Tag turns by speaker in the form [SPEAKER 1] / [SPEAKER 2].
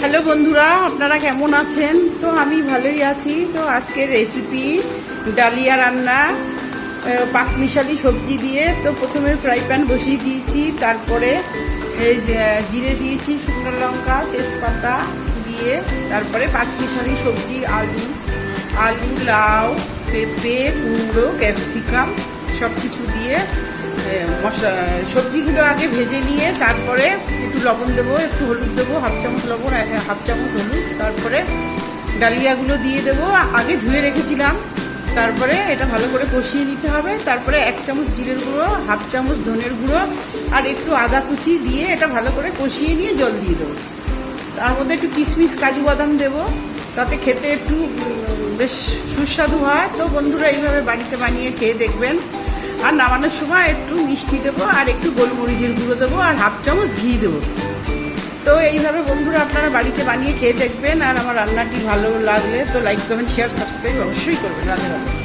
[SPEAKER 1] Hello বন্ধুরা, আপনারা কেমন আছেন? তো আমি ভালোই আছি। তো আজকের রেসিপি ডালিয়া রান্না পাঁচমিশালি সবজি দিয়ে। তো প্রথমে ফ্রাই প্যান বসিয়ে দিয়েছি। তারপরে এই জিরে দিয়েছি, শুকনো লঙ্কা, তেজপাতা দিয়ে। তারপরে পাঁচমিশালি সবজি, আলু আলু, লাউ, পেঁপে, কুমড়ো, ক্যাপসিকাম সব কিছু দিয়ে মশলা, সবজিগুলো আগে ভেজে নিয়ে তারপরে একটু লবণ দেবো, একটু হলুদ দেবো, হাফ চামচ লবণ হাফ চামচ হলুদ। তারপরে ডালিয়াগুলো দিয়ে দেবো। আগে ধুয়ে রেখেছিলাম। তারপরে এটা ভালো করে কষিয়ে নিতে হবে। তারপরে এক চামচ জিরের গুঁড়ো, হাফ চামচ ধনের গুঁড়ো, আর একটু আদা কুচি দিয়ে এটা ভালো করে কষিয়ে নিয়ে জল দিয়ে দেবো। তার মধ্যে একটু কিশমিশ, কাজু বাদাম দেবো। তাতে খেতে একটু বেশ সুস্বাদু হয়। তো বন্ধুরা এইভাবে বাড়িতে বানিয়ে খেয়ে দেখবেন। আর নামানোর সময় একটু মিষ্টি দেবো, আর একটু গোলমরিচের গুঁড়ো দেবো, আর হাফ চামচ ঘি দেবো। তো এইভাবে বন্ধুরা আপনারা বাড়িতে বানিয়ে খেয়ে দেখবেন, আর আমার রান্নাটি ভালো লাগলে তো লাইক কমেন্ট শেয়ার সাবস্ক্রাইব অবশ্যই করবেন রান্না